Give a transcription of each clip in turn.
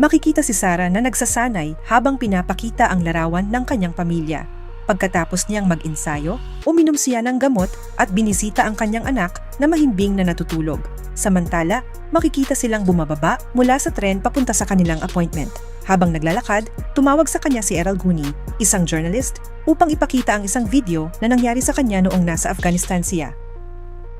makikita si Sarah na nagsasanay habang pinapakita ang larawan ng kanyang pamilya. Pagkatapos niyang mag-insayo, uminom siya ng gamot at binisita ang kanyang anak na mahimbing na natutulog. Samantala, makikita silang bumababa mula sa tren papunta sa kanilang appointment. Habang naglalakad, tumawag sa kanya si Errol Guni, isang journalist, upang ipakita ang isang video na nangyari sa kanya noong nasa Afghanistan siya.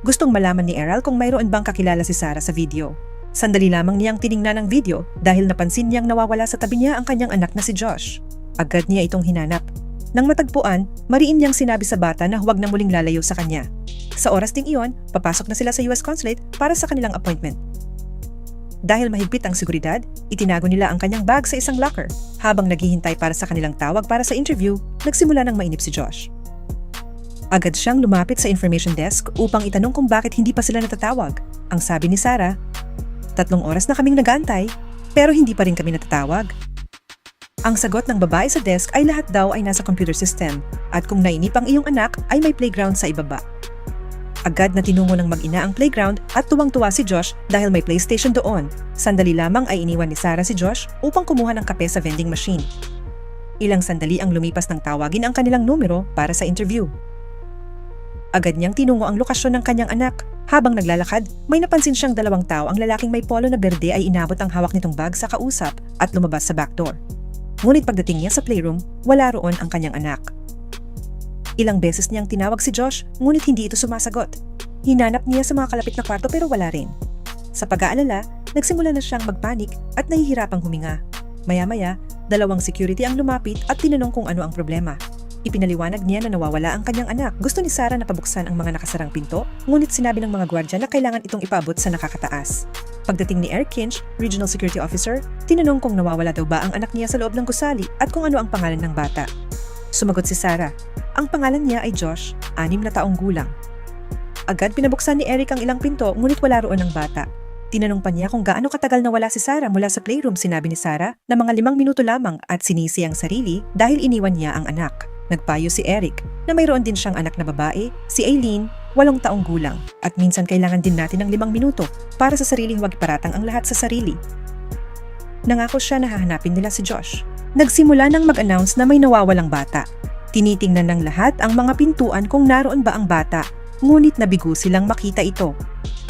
Gustong malaman ni Errol kung mayroon bang kakilala si Sarah sa video. Sandali lamang niyang tiningnan ang video dahil napansin niyang nawawala sa tabi niya ang kanyang anak na si Josh. Agad niya itong hinanap. Nang matagpuan, mariin niyang sinabi sa bata na huwag na muling lalayo sa kanya. Sa oras ding iyon, papasok na sila sa US Consulate para sa kanilang appointment. Dahil mahigpit ang seguridad, itinago nila ang kanyang bag sa isang locker. Habang naghihintay para sa kanilang tawag para sa interview, nagsimula ng mainip si Josh. Agad siyang lumapit sa information desk upang itanong kung bakit hindi pa sila natatawag. Ang sabi ni Sarah, Tatlong oras na kaming nagantay, pero hindi pa rin kami natatawag. Ang sagot ng babae sa desk ay lahat daw ay nasa computer system at kung nainip ang iyong anak ay may playground sa ibaba. Agad na tinungo ng mag-ina ang playground at tuwang-tuwa si Josh dahil may PlayStation doon. Sandali lamang ay iniwan ni Sarah si Josh upang kumuha ng kape sa vending machine. Ilang sandali ang lumipas ng tawagin ang kanilang numero para sa interview. Agad niyang tinungo ang lokasyon ng kanyang anak. Habang naglalakad, may napansin siyang dalawang tao ang lalaking may polo na berde ay inabot ang hawak nitong bag sa kausap at lumabas sa back door. Ngunit pagdating niya sa playroom, wala roon ang kanyang anak. Ilang beses niyang tinawag si Josh, ngunit hindi ito sumasagot. Hinanap niya sa mga kalapit na kwarto pero wala rin. Sa pag-aalala, nagsimula na siyang magpanik at nahihirapang huminga. Maya-maya, dalawang security ang lumapit at tinanong kung ano ang problema. Ipinaliwanag niya na nawawala ang kanyang anak. Gusto ni Sarah na pabuksan ang mga nakasarang pinto, ngunit sinabi ng mga gwardya na kailangan itong ipaabot sa nakakataas. Pagdating ni Eric Kinch, Regional Security Officer, tinanong kung nawawala daw ba ang anak niya sa loob ng gusali at kung ano ang pangalan ng bata. Sumagot si Sarah. Ang pangalan niya ay Josh, anim na taong gulang. Agad pinabuksan ni Eric ang ilang pinto ngunit wala roon ang bata. Tinanong pa niya kung gaano katagal nawala si Sarah mula sa playroom sinabi ni Sarah na mga limang minuto lamang at sinisi ang sarili dahil iniwan niya ang anak. Nagpayo si Eric na mayroon din siyang anak na babae, si Aileen, walong taong gulang at minsan kailangan din natin ng limang minuto para sa sariling huwag paratang ang lahat sa sarili. Nangako siya na hahanapin nila si Josh. Nagsimula nang mag-announce na may nawawalang bata. Tinitingnan ng lahat ang mga pintuan kung naroon ba ang bata, ngunit nabigo silang makita ito.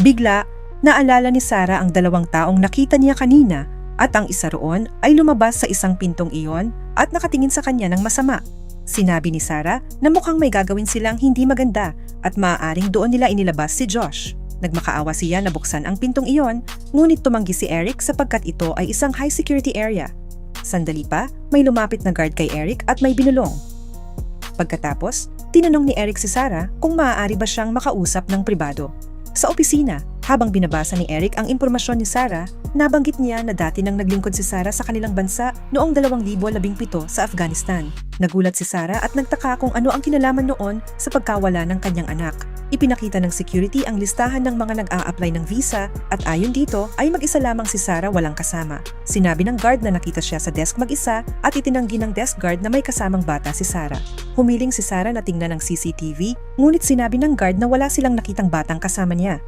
Bigla, naalala ni Sarah ang dalawang taong nakita niya kanina at ang isa roon ay lumabas sa isang pintong iyon at nakatingin sa kanya ng masama. Sinabi ni Sarah na mukhang may gagawin silang hindi maganda at maaaring doon nila inilabas si Josh. Nagmakaawa siya na buksan ang pintong iyon, ngunit tumanggi si Eric sapagkat ito ay isang high security area. Sandali pa, may lumapit na guard kay Eric at may binulong. Pagkatapos, tinanong ni Eric si Sarah kung maaari ba siyang makausap ng pribado. Sa opisina, habang binabasa ni Eric ang impormasyon ni Sarah, nabanggit niya na dati nang naglingkod si Sarah sa kanilang bansa noong 2017 sa Afghanistan. Nagulat si Sarah at nagtaka kung ano ang kinalaman noon sa pagkawala ng kanyang anak. Ipinakita ng security ang listahan ng mga nag-a-apply ng visa at ayon dito ay mag-isa lamang si Sarah walang kasama. Sinabi ng guard na nakita siya sa desk mag-isa at itinanggi ng desk guard na may kasamang bata si Sarah. Humiling si Sarah na tingnan ng CCTV ngunit sinabi ng guard na wala silang nakitang batang kasama niya.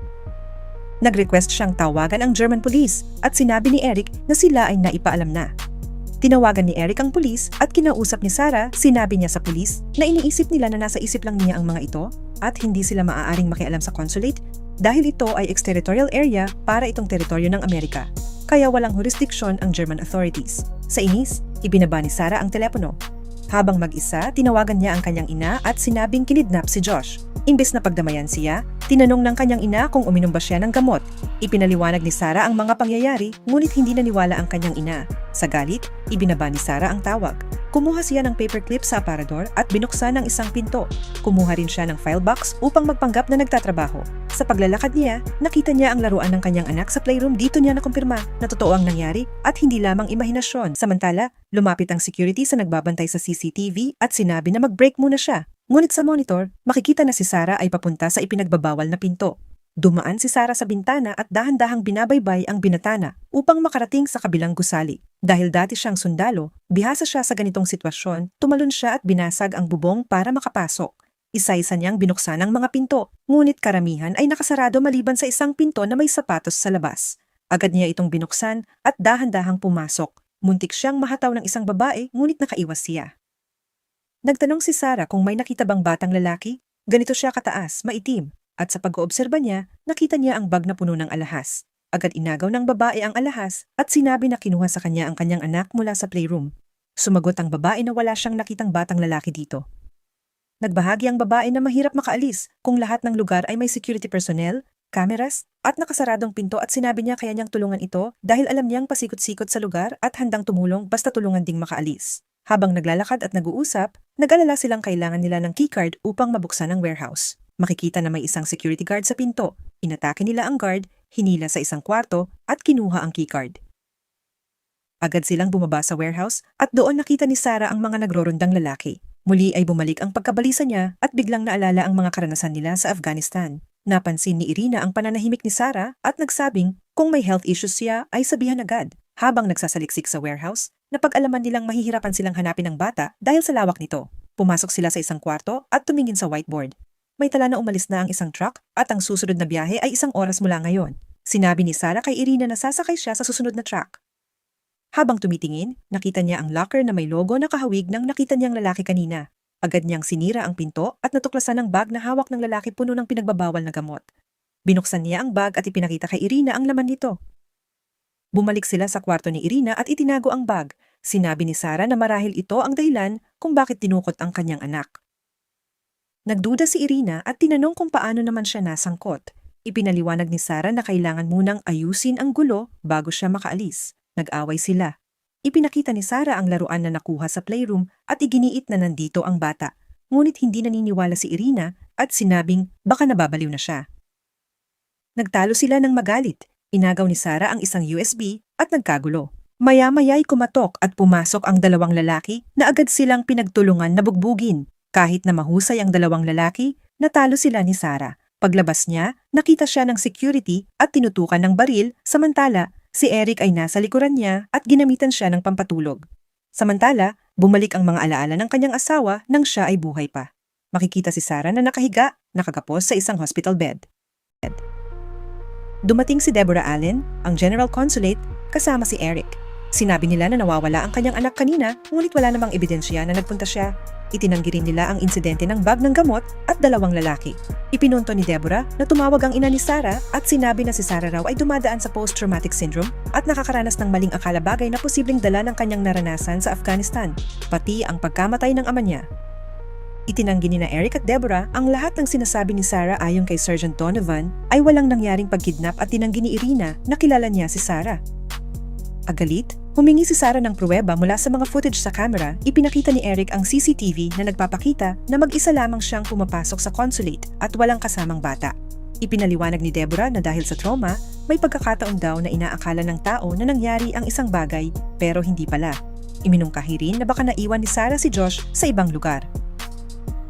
Nag-request siyang tawagan ang German police at sinabi ni Eric na sila ay naipaalam na. Tinawagan ni Eric ang pulis at kinausap ni Sarah, sinabi niya sa pulis na iniisip nila na nasa isip lang niya ang mga ito at hindi sila maaaring makialam sa consulate dahil ito ay extraterritorial area para itong teritoryo ng Amerika. Kaya walang jurisdiction ang German authorities. Sa inis, ibinaba ni Sarah ang telepono. Habang mag-isa, tinawagan niya ang kanyang ina at sinabing kinidnap si Josh. Imbes na pagdamayan siya, tinanong ng kanyang ina kung uminom ba siya ng gamot. Ipinaliwanag ni Sarah ang mga pangyayari ngunit hindi naniwala ang kanyang ina. Sa galit, ibinaba ni Sarah ang tawag. Kumuha siya ng paperclip sa aparador at binuksan ang isang pinto. Kumuha rin siya ng file box upang magpanggap na nagtatrabaho. Sa paglalakad niya, nakita niya ang laruan ng kanyang anak sa playroom dito niya nakumpirma na totoo ang nangyari at hindi lamang imahinasyon. Samantala, lumapit ang security sa nagbabantay sa CCTV at sinabi na mag-break muna siya. Ngunit sa monitor, makikita na si Sarah ay papunta sa ipinagbabawal na pinto. Dumaan si Sarah sa bintana at dahan-dahang binabaybay ang binatana upang makarating sa kabilang gusali. Dahil dati siyang sundalo, bihasa siya sa ganitong sitwasyon, tumalon siya at binasag ang bubong para makapasok. Isa-isa niyang binuksan ang mga pinto, ngunit karamihan ay nakasarado maliban sa isang pinto na may sapatos sa labas. Agad niya itong binuksan at dahan-dahang pumasok. Muntik siyang mahataw ng isang babae ngunit nakaiwas siya. Nagtanong si Sarah kung may nakita bang batang lalaki. Ganito siya kataas, maitim, at sa pag-oobserba niya, nakita niya ang bag na puno ng alahas. Agad inagaw ng babae ang alahas at sinabi na kinuha sa kanya ang kanyang anak mula sa playroom. Sumagot ang babae na wala siyang nakitang batang lalaki dito. Nagbahagi ang babae na mahirap makaalis kung lahat ng lugar ay may security personnel, cameras, at nakasaradong pinto at sinabi niya kaya niyang tulungan ito dahil alam niyang pasikot-sikot sa lugar at handang tumulong basta tulungan ding makaalis. Habang naglalakad at nag-uusap, nag-alala silang kailangan nila ng keycard upang mabuksan ang warehouse. Makikita na may isang security guard sa pinto. Inatake nila ang guard, hinila sa isang kwarto at kinuha ang keycard. Agad silang bumaba sa warehouse at doon nakita ni Sarah ang mga nagrorondang lalaki. Muli ay bumalik ang pagkabalisa niya at biglang naalala ang mga karanasan nila sa Afghanistan. Napansin ni Irina ang pananahimik ni Sarah at nagsabing kung may health issues siya ay sabihan agad. Habang nagsasaliksik sa warehouse, napag-alaman nilang mahihirapan silang hanapin ang bata dahil sa lawak nito. Pumasok sila sa isang kwarto at tumingin sa whiteboard. May tala na umalis na ang isang truck at ang susunod na biyahe ay isang oras mula ngayon. Sinabi ni Sarah kay Irina na sasakay siya sa susunod na truck. Habang tumitingin, nakita niya ang locker na may logo na kahawig ng nakita niyang lalaki kanina. Agad niyang sinira ang pinto at natuklasan ang bag na hawak ng lalaki puno ng pinagbabawal na gamot. Binuksan niya ang bag at ipinakita kay Irina ang laman nito. Bumalik sila sa kwarto ni Irina at itinago ang bag. Sinabi ni Sarah na marahil ito ang dahilan kung bakit tinukot ang kanyang anak. Nagduda si Irina at tinanong kung paano naman siya nasangkot. Ipinaliwanag ni Sarah na kailangan munang ayusin ang gulo bago siya makaalis. Nag-away sila. Ipinakita ni Sarah ang laruan na nakuha sa playroom at iginiit na nandito ang bata. Ngunit hindi naniniwala si Irina at sinabing baka nababaliw na siya. Nagtalo sila ng magalit. Inagaw ni Sarah ang isang USB at nagkagulo. Maya-maya'y kumatok at pumasok ang dalawang lalaki na agad silang pinagtulungan na bugbugin. Kahit na mahusay ang dalawang lalaki, natalo sila ni Sarah. Paglabas niya, nakita siya ng security at tinutukan ng baril, samantala, si Eric ay nasa likuran niya at ginamitan siya ng pampatulog. Samantala, bumalik ang mga alaala ng kanyang asawa nang siya ay buhay pa. Makikita si Sarah na nakahiga, nakagapos sa isang hospital bed. Dumating si Deborah Allen, ang General Consulate, kasama si Eric. Sinabi nila na nawawala ang kanyang anak kanina, ngunit wala namang ebidensya na nagpunta siya. Itinanggi rin nila ang insidente ng bag ng gamot at dalawang lalaki. Ipinunto ni Deborah na tumawag ang ina ni Sarah at sinabi na si Sarah raw ay dumadaan sa post-traumatic syndrome at nakakaranas ng maling akala bagay na posibleng dala ng kanyang naranasan sa Afghanistan, pati ang pagkamatay ng ama niya. Itinanggi ni na Eric at Deborah ang lahat ng sinasabi ni Sarah ayon kay Sergeant Donovan ay walang nangyaring pagkidnap at tinanggi ni Irina na kilala niya si Sarah. Agalit, humingi si Sarah ng pruweba mula sa mga footage sa camera, ipinakita ni Eric ang CCTV na nagpapakita na mag-isa lamang siyang pumapasok sa consulate at walang kasamang bata. Ipinaliwanag ni Deborah na dahil sa trauma, may pagkakataon daw na inaakala ng tao na nangyari ang isang bagay pero hindi pala. Iminungkahi rin na baka naiwan ni Sarah si Josh sa ibang lugar.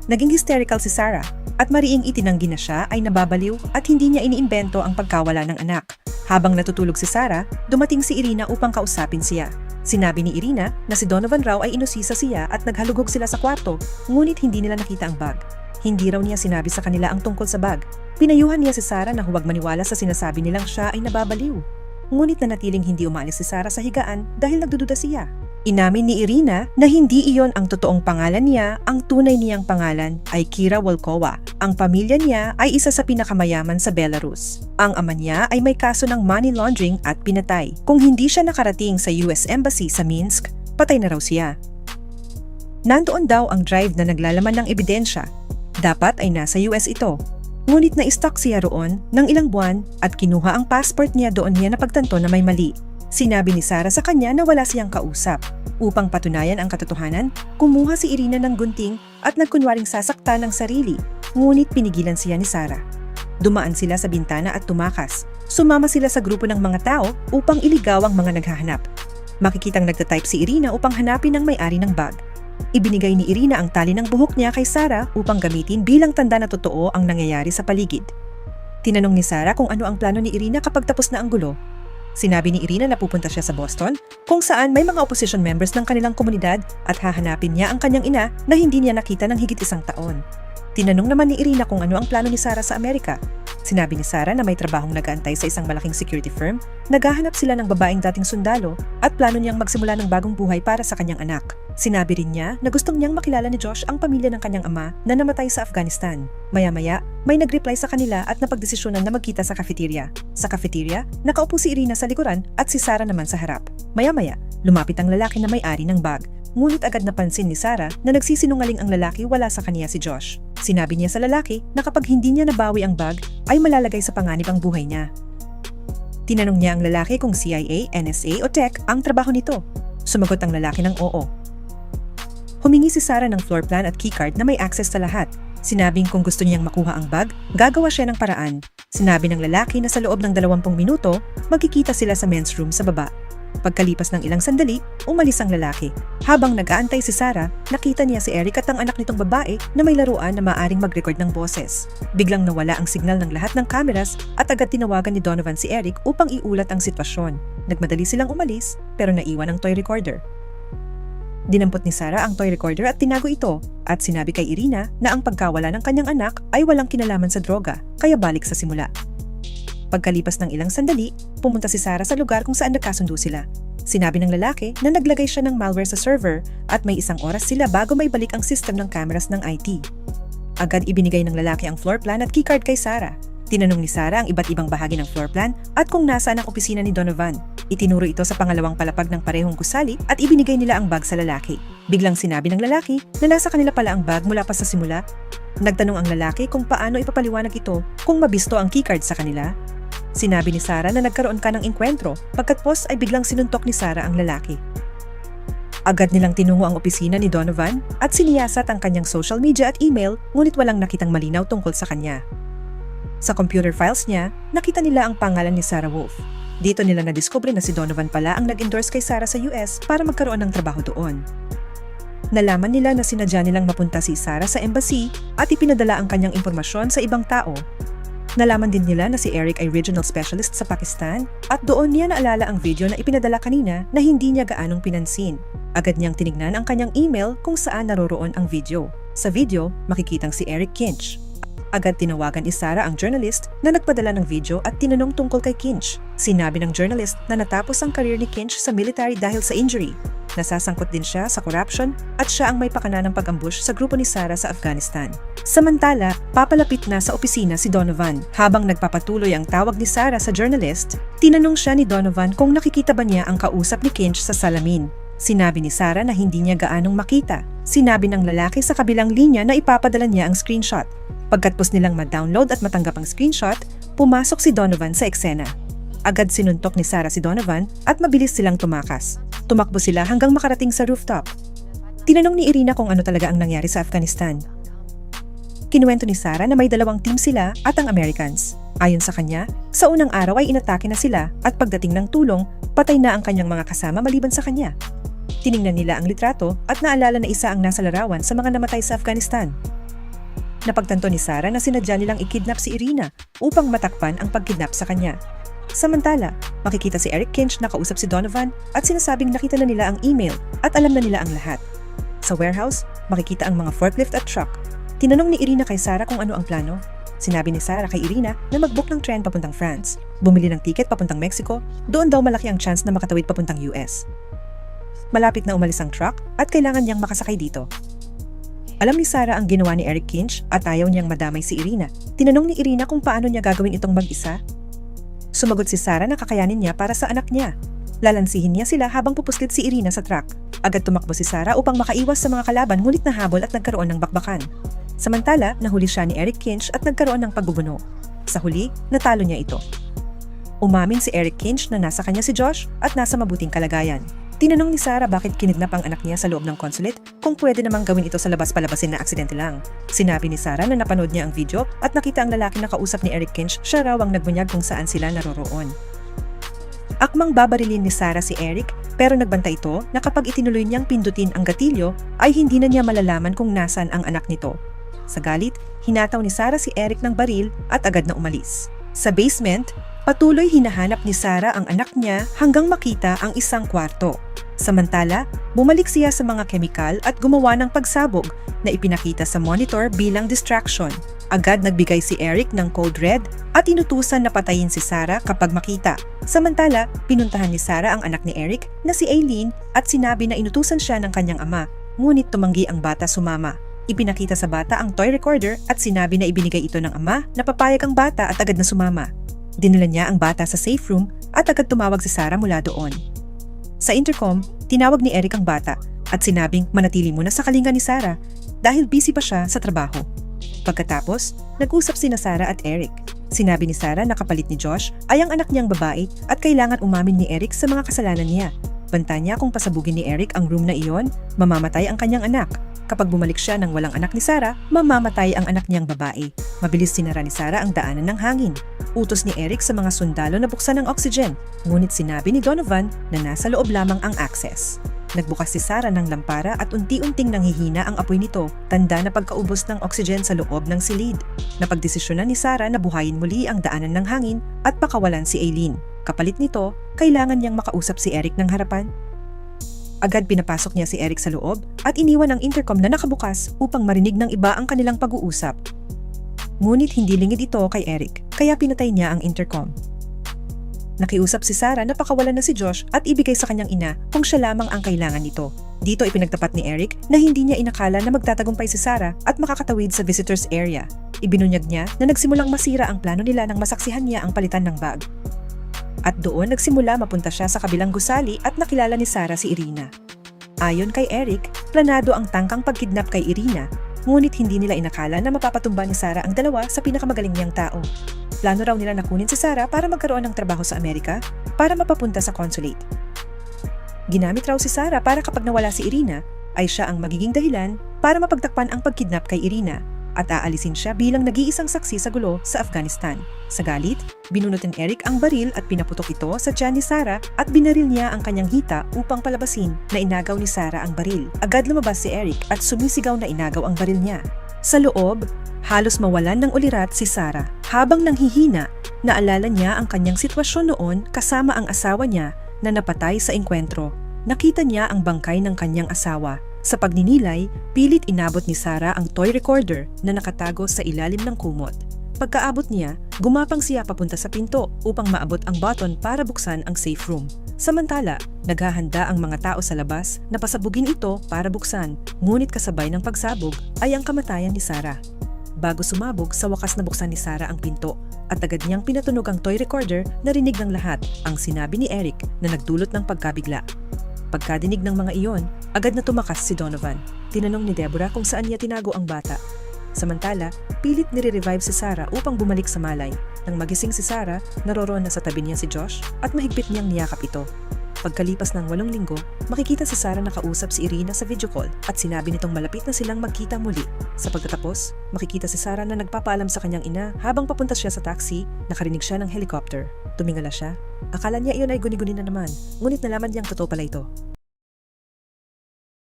Naging hysterical si Sarah at mariing itinanggi na siya ay nababaliw at hindi niya iniimbento ang pagkawala ng anak. Habang natutulog si Sarah, dumating si Irina upang kausapin siya. Sinabi ni Irina na si Donovan raw ay inusisa siya at naghalugog sila sa kwarto, ngunit hindi nila nakita ang bag. Hindi raw niya sinabi sa kanila ang tungkol sa bag. Pinayuhan niya si Sarah na huwag maniwala sa sinasabi nilang siya ay nababaliw. Ngunit nanatiling hindi umalis si Sarah sa higaan dahil nagdududa siya. Inamin ni Irina na hindi iyon ang totoong pangalan niya, ang tunay niyang pangalan ay Kira Volkova. Ang pamilya niya ay isa sa pinakamayaman sa Belarus. Ang ama niya ay may kaso ng money laundering at pinatay. Kung hindi siya nakarating sa US Embassy sa Minsk, patay na raw siya. Nandoon daw ang drive na naglalaman ng ebidensya. Dapat ay nasa US ito. Ngunit na-stuck siya roon ng ilang buwan at kinuha ang passport niya doon niya napagtanto na may mali. Sinabi ni Sarah sa kanya na wala siyang kausap. Upang patunayan ang katotohanan, kumuha si Irina ng gunting at nagkunwaring sasakta ng sarili, ngunit pinigilan siya ni Sarah. Dumaan sila sa bintana at tumakas. Sumama sila sa grupo ng mga tao upang iligaw ang mga naghahanap. Makikitang nagtatype si Irina upang hanapin ang may-ari ng bag. Ibinigay ni Irina ang tali ng buhok niya kay Sarah upang gamitin bilang tanda na totoo ang nangyayari sa paligid. Tinanong ni Sarah kung ano ang plano ni Irina kapag tapos na ang gulo Sinabi ni Irina na pupunta siya sa Boston, kung saan may mga opposition members ng kanilang komunidad at hahanapin niya ang kanyang ina na hindi niya nakita ng higit isang taon. Tinanong naman ni Irina kung ano ang plano ni Sarah sa Amerika. Sinabi ni Sarah na may trabahong nag-aantay sa isang malaking security firm, naghahanap sila ng babaeng dating sundalo at plano niyang magsimula ng bagong buhay para sa kanyang anak. Sinabi rin niya na gustong niyang makilala ni Josh ang pamilya ng kanyang ama na namatay sa Afghanistan. Maya-maya, may nag-reply sa kanila at napagdesisyonan na magkita sa cafeteria. Sa cafeteria, nakaupo si Irina sa likuran at si Sarah naman sa harap. Maya-maya, lumapit ang lalaki na may-ari ng bag. Ngunit agad napansin ni Sarah na nagsisinungaling ang lalaki wala sa kaniya si Josh. Sinabi niya sa lalaki na kapag hindi niya nabawi ang bag, ay malalagay sa panganib ang buhay niya. Tinanong niya ang lalaki kung CIA, NSA o tech ang trabaho nito. Sumagot ang lalaki ng oo. Humingi si Sarah ng floor plan at keycard na may access sa lahat. Sinabing kung gusto niyang makuha ang bag, gagawa siya ng paraan. Sinabi ng lalaki na sa loob ng 20 minuto, magkikita sila sa men's room sa baba. Pagkalipas ng ilang sandali, umalis ang lalaki. Habang nag-aantay si Sarah, nakita niya si Eric at ang anak nitong babae na may laruan na maaring mag-record ng boses. Biglang nawala ang signal ng lahat ng cameras at agad tinawagan ni Donovan si Eric upang iulat ang sitwasyon. Nagmadali silang umalis pero naiwan ang toy recorder. Dinampot ni Sarah ang toy recorder at tinago ito at sinabi kay Irina na ang pagkawala ng kanyang anak ay walang kinalaman sa droga kaya balik sa simula. Pagkalipas ng ilang sandali, pumunta si Sarah sa lugar kung saan nagkasundo sila. Sinabi ng lalaki na naglagay siya ng malware sa server at may isang oras sila bago may balik ang system ng cameras ng IT. Agad ibinigay ng lalaki ang floor plan at keycard kay Sarah. Tinanong ni Sarah ang iba't ibang bahagi ng floor plan at kung nasaan ang opisina ni Donovan. Itinuro ito sa pangalawang palapag ng parehong gusali at ibinigay nila ang bag sa lalaki. Biglang sinabi ng lalaki na nasa kanila pala ang bag mula pa sa simula. Nagtanong ang lalaki kung paano ipapaliwanag ito kung mabisto ang keycard sa kanila. Sinabi ni Sarah na nagkaroon ka ng enkwentro pagkatpos ay biglang sinuntok ni Sarah ang lalaki. Agad nilang tinungo ang opisina ni Donovan at siniyasat ang kanyang social media at email ngunit walang nakitang malinaw tungkol sa kanya. Sa computer files niya, nakita nila ang pangalan ni Sarah Wolf. Dito nila nadiskubre na si Donovan pala ang nag-endorse kay Sarah sa US para magkaroon ng trabaho doon. Nalaman nila na sinadya nilang mapunta si Sarah sa embassy at ipinadala ang kanyang impormasyon sa ibang tao. Nalaman din nila na si Eric ay regional specialist sa Pakistan at doon niya naalala ang video na ipinadala kanina na hindi niya gaanong pinansin. Agad niyang tinignan ang kanyang email kung saan naroroon ang video. Sa video, makikitang si Eric Kinch. Agad tinawagan ni Sarah ang journalist na nagpadala ng video at tinanong tungkol kay Kinch. Sinabi ng journalist na natapos ang career ni Kinch sa military dahil sa injury. Nasasangkot din siya sa corruption at siya ang may pakana ng pag-ambush sa grupo ni Sarah sa Afghanistan. Samantala, papalapit na sa opisina si Donovan. Habang nagpapatuloy ang tawag ni Sarah sa journalist, tinanong siya ni Donovan kung nakikita ba niya ang kausap ni Kinch sa salamin. Sinabi ni Sarah na hindi niya gaanong makita. Sinabi ng lalaki sa kabilang linya na ipapadala niya ang screenshot. Pagkatapos nilang ma-download at matanggap ang screenshot, pumasok si Donovan sa eksena. Agad sinuntok ni Sarah si Donovan at mabilis silang tumakas. Tumakbo sila hanggang makarating sa rooftop. Tinanong ni Irina kung ano talaga ang nangyari sa Afghanistan. Kinuwento ni Sarah na may dalawang team sila at ang Americans. Ayon sa kanya, sa unang araw ay inatake na sila at pagdating ng tulong, patay na ang kanyang mga kasama maliban sa kanya. Tiningnan nila ang litrato at naalala na isa ang nasa larawan sa mga namatay sa Afghanistan. Napagtanto ni Sarah na sinadya nilang ikidnap si Irina upang matakpan ang pagkidnap sa kanya. Samantala, makikita si Eric Kinch na kausap si Donovan at sinasabing nakita na nila ang email at alam na nila ang lahat. Sa warehouse, makikita ang mga forklift at truck. Tinanong ni Irina kay Sarah kung ano ang plano. Sinabi ni Sarah kay Irina na mag-book ng tren papuntang France. Bumili ng ticket papuntang Mexico, doon daw malaki ang chance na makatawid papuntang US. Malapit na umalis ang truck at kailangan niyang makasakay dito. Alam ni Sarah ang ginawa ni Eric Kinch at ayaw niyang madamay si Irina. Tinanong ni Irina kung paano niya gagawin itong mag-isa. Sumagot si Sarah na kakayanin niya para sa anak niya. Lalansihin niya sila habang pupuslit si Irina sa truck. Agad tumakbo si Sarah upang makaiwas sa mga kalaban ngunit nahabol at nagkaroon ng bakbakan. Samantala, nahuli siya ni Eric Kinch at nagkaroon ng pagbubuno. Sa huli, natalo niya ito. Umamin si Eric Kinch na nasa kanya si Josh at nasa mabuting kalagayan. Tinanong ni Sarah bakit kinidnap ang anak niya sa loob ng consulate kung pwede namang gawin ito sa labas-palabasin na aksidente lang. Sinabi ni Sarah na napanood niya ang video at nakita ang lalaki na kausap ni Eric Kinch siya raw ang nagbunyag kung saan sila naroroon. Akmang babarilin ni Sarah si Eric pero nagbanta ito na kapag itinuloy niyang pindutin ang gatilyo ay hindi na niya malalaman kung nasan ang anak nito. Sa galit, hinataw ni Sarah si Eric ng baril at agad na umalis. Sa basement, patuloy hinahanap ni Sarah ang anak niya hanggang makita ang isang kwarto. Samantala, bumalik siya sa mga kemikal at gumawa ng pagsabog na ipinakita sa monitor bilang distraction. Agad nagbigay si Eric ng code red at inutusan na patayin si Sarah kapag makita. Samantala, pinuntahan ni Sarah ang anak ni Eric na si Aileen at sinabi na inutusan siya ng kanyang ama, ngunit tumanggi ang bata sumama. Ipinakita sa bata ang toy recorder at sinabi na ibinigay ito ng ama na papayag ang bata at agad na sumama. Dinala niya ang bata sa safe room at agad tumawag si Sarah mula doon. Sa intercom, tinawag ni Eric ang bata at sinabing manatili muna sa kalinga ni Sarah dahil busy pa siya sa trabaho. Pagkatapos, nag-usap sina Sarah at Eric. Sinabi ni Sarah na kapalit ni Josh ay ang anak niyang babae at kailangan umamin ni Eric sa mga kasalanan niya. Banta niya kung pasabugin ni Eric ang room na iyon, mamamatay ang kanyang anak. Kapag bumalik siya ng walang anak ni Sarah, mamamatay ang anak niyang babae. Mabilis sinara ni Sarah ang daanan ng hangin. Utos ni Eric sa mga sundalo na buksan ang oxygen, ngunit sinabi ni Donovan na nasa loob lamang ang access. Nagbukas si Sarah ng lampara at unti-unting nanghihina ang apoy nito, tanda na pagkaubos ng oxygen sa loob ng silid. Napagdesisyonan ni Sarah na buhayin muli ang daanan ng hangin at pakawalan si Aileen. Kapalit nito, kailangan niyang makausap si Eric ng harapan. Agad pinapasok niya si Eric sa loob at iniwan ang intercom na nakabukas upang marinig ng iba ang kanilang pag-uusap. Ngunit hindi lingid ito kay Eric, kaya pinatay niya ang intercom. Nakiusap si Sarah na pakawalan na si Josh at ibigay sa kanyang ina kung siya lamang ang kailangan nito. Dito ipinagtapat ni Eric na hindi niya inakala na magtatagumpay si Sarah at makakatawid sa visitors area. Ibinunyag niya na nagsimulang masira ang plano nila nang masaksihan niya ang palitan ng bag. At doon nagsimula mapunta siya sa kabilang gusali at nakilala ni Sarah si Irina. Ayon kay Eric, planado ang tangkang pagkidnap kay Irina, ngunit hindi nila inakala na mapapatumba ni Sarah ang dalawa sa pinakamagaling niyang tao. Plano raw nila na kunin si Sarah para magkaroon ng trabaho sa Amerika para mapapunta sa consulate. Ginamit raw si Sarah para kapag nawala si Irina, ay siya ang magiging dahilan para mapagtakpan ang pagkidnap kay Irina at aalisin siya bilang nag-iisang saksi sa gulo sa Afghanistan. Sa galit, binunot ni Eric ang baril at pinaputok ito sa tiyan ni Sarah at binaril niya ang kanyang hita upang palabasin na inagaw ni Sarah ang baril. Agad lumabas si Eric at sumisigaw na inagaw ang baril niya. Sa loob, halos mawalan ng ulirat si Sarah. Habang nanghihina, naalala niya ang kanyang sitwasyon noon kasama ang asawa niya na napatay sa engkwentro. Nakita niya ang bangkay ng kanyang asawa. Sa pagninilay, pilit inabot ni Sarah ang toy recorder na nakatago sa ilalim ng kumot. Pagkaabot niya, gumapang siya papunta sa pinto upang maabot ang button para buksan ang safe room. Samantala, naghahanda ang mga tao sa labas na pasabugin ito para buksan, ngunit kasabay ng pagsabog ay ang kamatayan ni Sarah. Bago sumabog, sa wakas na buksan ni Sarah ang pinto at agad niyang pinatunog ang toy recorder na rinig ng lahat ang sinabi ni Eric na nagdulot ng pagkabigla. Pagkadinig ng mga iyon, agad na tumakas si Donovan. Tinanong ni Deborah kung saan niya tinago ang bata. Samantala, pilit nire-revive si Sarah upang bumalik sa malay. Nang magising si Sarah, naroroon na sa tabi niya si Josh at mahigpit niyang niyakap ito. Pagkalipas ng walong linggo, makikita si Sarah nakausap si Irina sa video call at sinabi nitong malapit na silang magkita muli. Sa pagtatapos, makikita si Sarah na nagpapaalam sa kanyang ina habang papunta siya sa taxi, nakarinig siya ng helicopter. Tumingala siya. Akala niya iyon ay guni-guni na naman, ngunit nalaman niyang totoo pala ito.